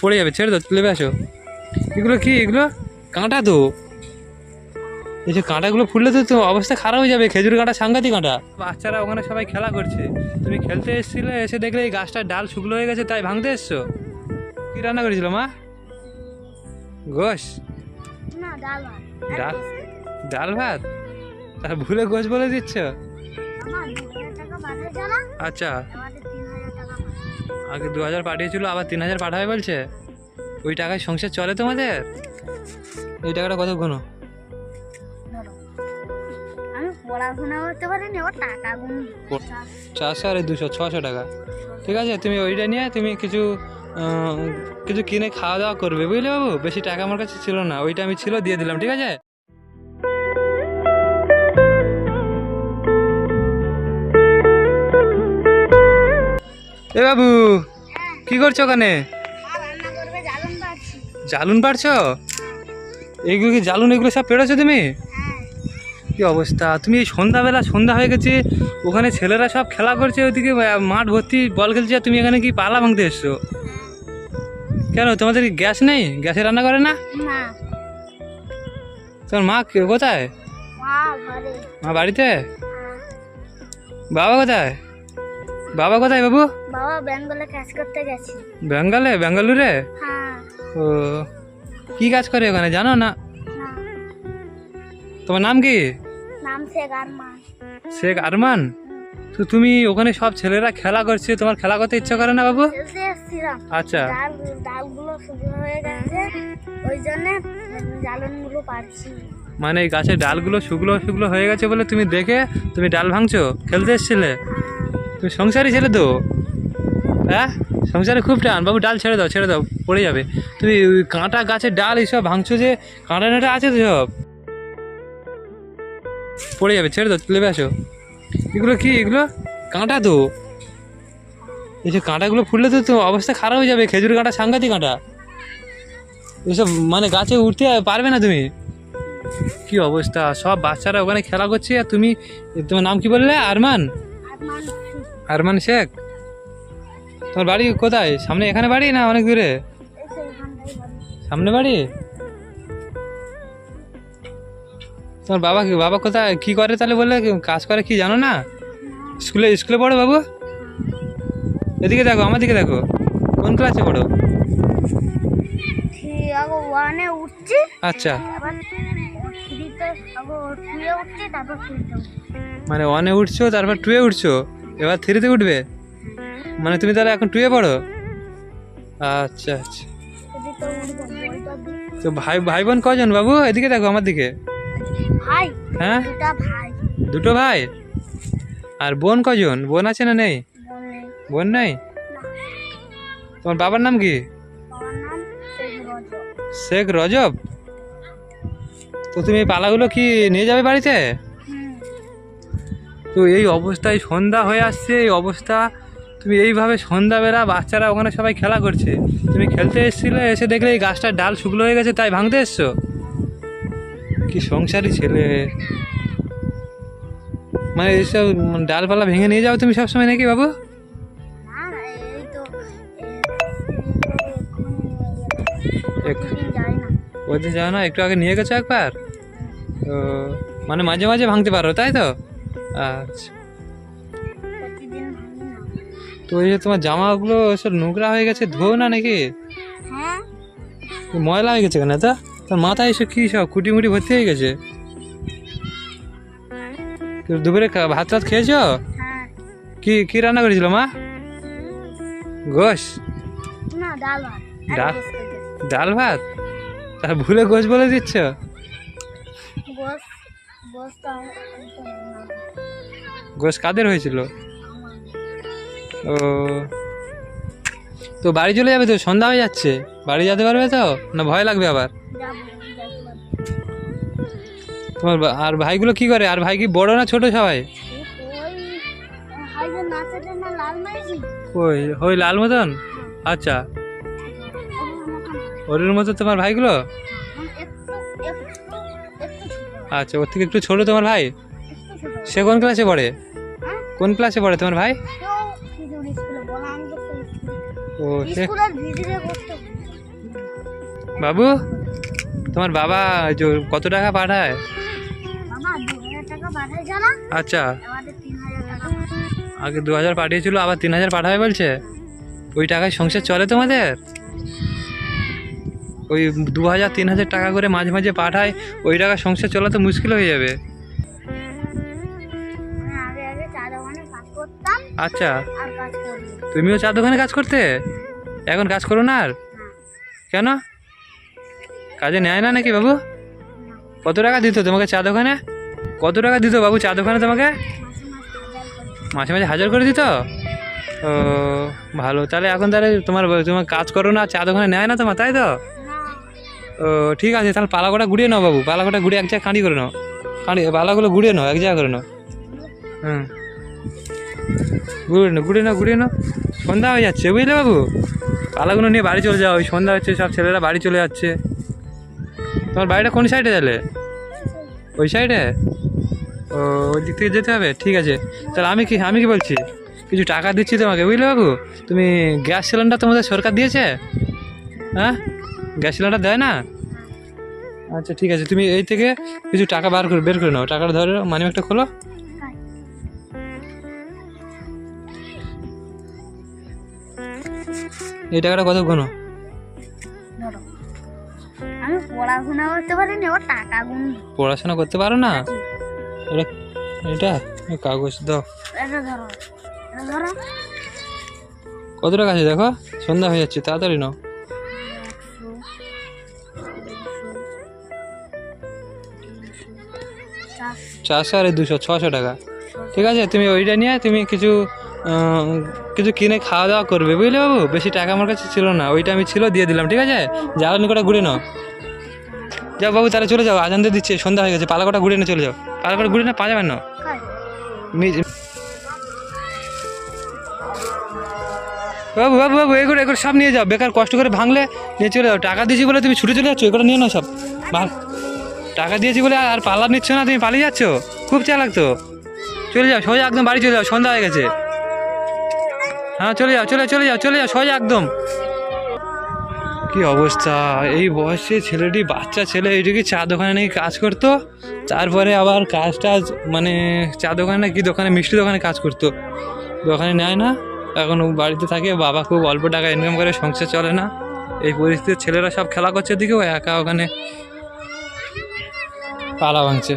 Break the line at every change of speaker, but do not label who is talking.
পড়ে যাবে ছেড়ে দাও তুলে আসো। এগুলো কি? এগুলো কাঁটা তো। এই যে কাঁটাগুলো ফুললে তো তো অবস্থা খারাপ হয়ে যাবে খেজুর কাঁটা সাংঘাতিক কাঁটা। বাচ্চারা ওখানে সবাই খেলা করছে। তুমি খেলতে এসেছিলে এসে দেখলে এই গাছটার ডাল শুকনো হয়ে গেছে তাই ভাঙতে এসছো? কি রান্না করেছিল মা? গোশ?
না ডাল ভাত।
ডাল? ভাত? তার ভুলে গোশ বলে দিচ্ছ? আচ্ছা। আগে দু হাজার পাঠিয়েছিল আবার তিন হাজার পাঠাবে বলছে। ওই টাকায় সংসার চলে তোমাদের? এই টাকাটা কত গুনো
ধরো আমি পড়াশোনা করতে পারিনি ও টাকা গুণ।
চারশো আর দুশো ছশো টাকা। ঠিক আছে তুমি ওইটা নিয়ে তুমি কিছু কিছু কিনে খাওয়া দাওয়া করবে বুঝলে বাবু? বেশি টাকা আমার কাছে ছিল না ওইটা আমি ছিল দিয়ে দিলাম ঠিক আছে? এ বাবু কি করছ ওখানে? জালুন পারছ? এইগুলো কি জালুন এগুলো সব পেড়েছো তুমি? কি অবস্থা? তুমি এই সন্ধ্যাবেলা সন্ধ্যা হয়ে গেছে ওখানে ছেলেরা সব খেলা করছে ওইদিকে মাঠ ভর্তি বল খেলছে তুমি এখানে কি পালা ভাঙতে এসছো? কেন তোমাদের কি গ্যাস নেই? গ্যাসে রান্না করে না? তোমার মা কে- কোথায়?
মা
বাড়িতে?
হ্যাঁ।
বাবা কোথায়? বাবা কোথায় বাবু?
বাবা বেঙ্গলে কাজ করতে গেছে।
বেঙ্গলে? বেঙ্গালুরে?
হ্যাঁ।
ও কি কাজ করে ওখানে? জানো না? তোমার নাম কি?
নাম শেখ আর মা
শেখ আরমান? তো তুমি ওখানে সব ছেলেরা খেলা করছে তোমার খেলা করতে ইচ্ছা করে না বাবু? আচ্ছা।
ডালগুলো হয়ে গেছে ওই জন্যে জ্বালনগুলো পাচ্ছি
মানে এই গাছের ডালগুলো শুকলো শুকলো হয়ে গেছে বলে তুমি দেখে তুমি ডাল ভাঙছো? খেলতে এসেছিলে? তুমি সংসারই ছেড়ে দাও হ্যাঁ? সংসারে খুব টান। বাবু, ডাল ছেড়ে দাও ছেড়ে দাও, পড়ে যাবে। তুমি কাঁটা গাছের ডাল এইসব ভাঙছো যে, কাঁটা নাটা আছে তো সব? পড়ে যাবে, ছেড়ে দাও তুলে আসো। এগুলো কি, এগুলো? কাঁটা তো। এই যে কাঁটাগুলো ফুললে তো তো অবস্থা খারাপ হয়ে যাবে, খেজুর কাঁটা, সাংঘাতিক কাঁটা। এসব মানে গাছে উঠতে পারবে না তুমি। কি অবস্থা? সব বাচ্চারা ওখানে খেলা করছে, আর তুমি, তোমার নাম কি বললে? আরমান। আরমান শেখ? তোমার বাড়ি কোথায়? সামনে এখানে বাড়ি না অনেক দূরে? সামনে বাড়ি? তোমার বাবা কি বাবা কোথায়? কি করে তাহলে বললে? কাজ করে কি জানো না? স্কুলে স্কুলে পড়ো বাবু? এদিকে দেখো আমার দিকে দেখো। কোন ক্লাসে পড়ো? আচ্ছা। মানে ওয়ানে উঠছো তারপর টুয়ে উঠছো? এবার থ্রিতে উঠবে? মানে তুমি তাহলে এখন টুয়ে পড়ো? আচ্ছা আচ্ছা। তো ভাই ভাই বোন কজন বাবু? এদিকে দেখো আমার দিকে।
ভাই
হ্যাঁ?
দুটো ভাই।
আর বোন কজন? বোন আছে না নেই? বোন নেই। তোমার বাবার নাম কি?
শেখ রজব?
তো তুমি এই পালাগুলো কি নিয়ে যাবে বাড়িতে? তো এই অবস্থায় সন্ধ্যা হয়ে আসছে, এই অবস্থা। তুমি এইভাবে সন্ধ্যাবেলা বাচ্চারা ওখানে সবাই খেলা করছে। তুমি খেলতে এসেছিলে, এসে দেখলে এই গাছটার ডাল শুকনো হয়ে গেছে, তাই ভাঙতে এসছো? কি সংসারী ছেলে। মানে এইসব ডালপালা ভেঙে নিয়ে যাও তুমি সবসময় নাকি বাবু?
না না এই তো
এক-
প্রতিদিন যাই
ওদের যাও না একটু আগে নিয়ে গেছো একবার? মানে মাঝে মাঝে ভাঙতে পারো, তাই তো? আচ্ছা। তো এই যে তোমার জামাগুলো সব নোংরা হয়ে গেছে ধোও না নাকি?
হ্যাঁ।
ময়লা হয়ে গেছে কেন? তা? তোর মাথায় এসব কি সব কুটি মুটি ভর্তি হয়ে গেছে? দুপুরে ভাত টাত খেয়েছো?
হ্যাঁ।
কি কি রান্না করেছিল মা? গোশ।
ডাল ভাত। আর
ডাল?
গোস
ডাল ভাত? তার ভুলে গোশ বলে দিচ্ছ?
গোস গোস
কাদের হয়েছিল? ও। তো বাড়ি চলে যাবে তো? সন্ধ্যা হয়ে যাচ্ছে। বাড়ি যেতে পারবে তো? না ভয় লাগবে আবার। তোমার আর ভাইগুলো কি করে? আর ভাই কি বড় না ছোট সবাই?
ওই
ওই লাল মতন? আচ্ছা। ওরের মতো তোমার ভাইগুলো? আচ্ছা ওর থেকে একটু ছোট তোমার ভাই? সে কোন ক্লাসে পড়ে? কোন ক্লাসে পড়ে তোমার ভাই? ও, সে বাবু, তোমার বাবা কত টাকা পাঠায়? আচ্ছা। আগে দু হাজার পাঠিয়েছিল, আবার তিন হাজার পাঠাবে বলছে? ওই টাকায় সংসার চলে তোমাদের? ওই দু হাজার তিন হাজার টাকা করে মাঝে মাঝে পাঠায় ওই টাকা সংসার চলা তো মুশকিল হয়ে যাবে। আচ্ছা। তুমিও চা দোকানে কাজ করতে? এখন কাজ করো না আর? কেন? কাজে নেয় না নাকি বাবু? কত টাকা দিত তোমাকে চা দোকানে? কত টাকা দিত বাবু চা দোকানে তোমাকে?
মাসে মাসে হাজার করে
দিত? ও ভালো। তাহলে এখন তাহলে তোমার তোমার কাজ করো না চা দোকানে নেয় না তোমার তাই তো? ও, ঠিক আছে, তাহলে পালাকোটা গুড়িয়ে নাও বাবু পালাকোটা গুড়িয়ে এক জায়গায় কাঁড়ি করে নাও। কাঁড়ি পালাগুলো গুড়িয়ে নাও, এক জায়গা করে নাও। হুম। গুড়িয়ে নাও গুড়িয়ে নাও গুড়িয়ে নাও। সন্ধ্যা হয়ে যাচ্ছে, বুঝলে বাবু? পালাগুলো নিয়ে বাড়ি চলে যাও, ওই সন্ধ্যা হচ্ছে, সব ছেলেরা বাড়ি চলে যাচ্ছে। তোমার বাড়িটা কোন সাইডে তাহলে? ওই সাইডে? ও, ওই দিক থেকে যেতে হবে? ঠিক আছে। তাহলে আমি কি আমি কি বলছি? কিছু টাকা দিচ্ছি তোমাকে, বুঝলে বাবু? তুমি গ্যাস সিলিন্ডার তোমাদের সরকার দিয়েছে? হ্যাঁ? গ্যাস সিলিন্ডার দেয় না? আচ্ছা ঠিক আছে। তুমি এই থেকে কিছু টাকা বার করে বের করে নাও। টাকাটা ধরো মানি একটা খোলো। এই টাকাটা কত ঘন?
পড়াশোনা করতে টাকা গুণ।
পড়াশোনা করতে পারো না? এটা এটা কাগজ দাও।
এটা ধরো এটা ধরো।
কত টাকা আছে দেখো? সন্ধ্যা হয়ে যাচ্ছে তাড়াতাড়ি নাও। চারশো আর এই দুশো, ছশো টাকা। ঠিক আছে, তুমি ওইটা নিয়ে তুমি কিছু কিছু কিনে খাওয়া দাওয়া করবে বুঝলে বাবু? বেশি টাকা আমার কাছে ছিল না, ওইটা আমি ছিল, দিয়ে দিলাম, ঠিক আছে? জ্বালানি কটা ঘুরে নাও। যাও বাবু, তাহলে চলে যাও, আজান দিয়ে দিচ্ছে, সন্ধ্যা হয়ে গেছে, পালাকোটা ঘুরে নিয়ে চলে যাও। পালাকোটা ঘুরে না পাওয়া যাবে না বাবু বাবু বাবু এগুলো এগুলো সব নিয়ে যাও, বেকার কষ্ট করে ভাঙলে নিয়ে চলে যাও। টাকা দিয়েছি বলে তুমি ছুটে চলে যাচ্ছ, এগুলো নিয়ে নাও সব। ভাগ টাকা দিয়েছি বলে আর পাল্লা নিচ্ছ না, তুমি পালিয়ে যাচ্ছ? খুব চালাক তো। চলে যাও, সোজা একদম বাড়ি চলে যাও, সন্ধ্যা হয়ে গেছে। হ্যাঁ চলে যাও, চলে চলে যাও চলে যাও, সোজা একদম। কি অবস্থা? এই বয়সে ছেলেটি বাচ্চা ছেলে এইটুকু চা দোকানে নাকি কাজ করতো? তারপরে আবার কাজ টাজ মানে চা দোকানে কি দোকানে, মিষ্টি দোকানে কাজ করতো। দোকানে নেয় না, এখন বাড়িতে থাকে, বাবা খুব অল্প টাকা ইনকাম করে, সংসার চলে না। এই পরিস্থিতির ছেলেরা সব খেলা করছে দিকে একা ওখানে পালা ভাঙছে।